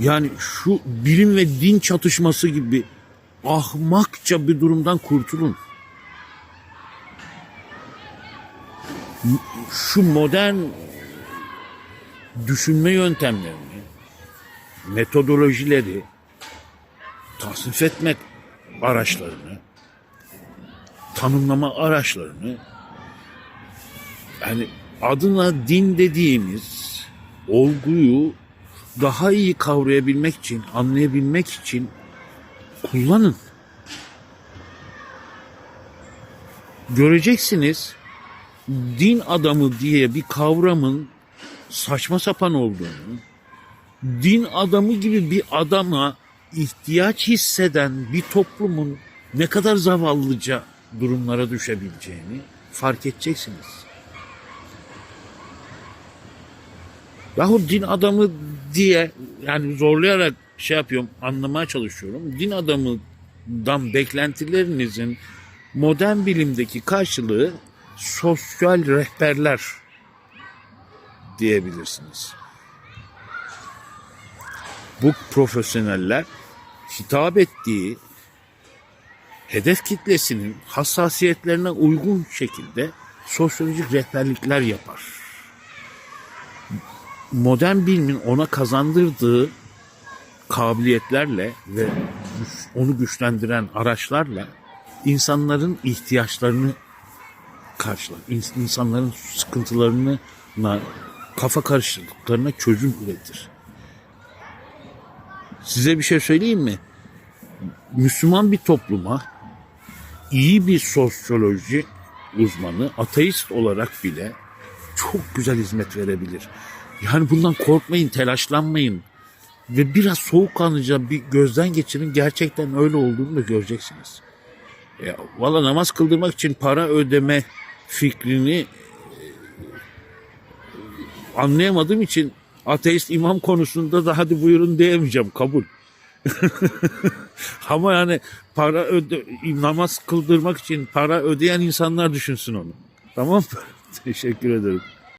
yani şu bilim ve din çatışması gibi ahmakça bir durumdan kurtulun. Şu modern düşünme yöntemlerini, metodolojileri tasnif etmek araçlarını, tanımlama araçlarını yani adına din dediğimiz olguyu daha iyi kavrayabilmek için, anlayabilmek için kullanın. Göreceksiniz din adamı diye bir kavramın saçma sapan olduğunu, din adamı gibi bir adama ihtiyaç hisseden bir toplumun ne kadar zavallıca durumlara düşebileceğini fark edeceksiniz. Yahu din adamı diye yani zorlayarak şey yapıyorum anlamaya çalışıyorum. Din adamından beklentilerinizin modern bilimdeki karşılığı sosyal rehberler diyebilirsiniz. Bu profesyoneller hitap ettiği hedef kitlesinin hassasiyetlerine uygun şekilde sosyolojik rehberlikler yapar. Modern bilimin ona kazandırdığı kabiliyetlerle ve onu güçlendiren araçlarla insanların ihtiyaçlarını karşılar. İns- insanların sıkıntılarını kafa karışıklıklarına çözüm üretir. Size bir şey söyleyeyim mi? Müslüman bir topluma iyi bir sosyoloji uzmanı ateist olarak bile çok güzel hizmet verebilir. Yani bundan korkmayın, telaşlanmayın ve biraz soğukkanlıca bir gözden geçirin. Gerçekten öyle olduğunu da göreceksiniz. Ya, Valla namaz kıldırmak için para ödeme fikrini e, anlayamadığım için ateist imam konusunda da hadi buyurun diyemeyeceğim kabul. Ama yani para öde, namaz kıldırmak için para ödeyen insanlar düşünsün onu. Tamam mı? Teşekkür ederim.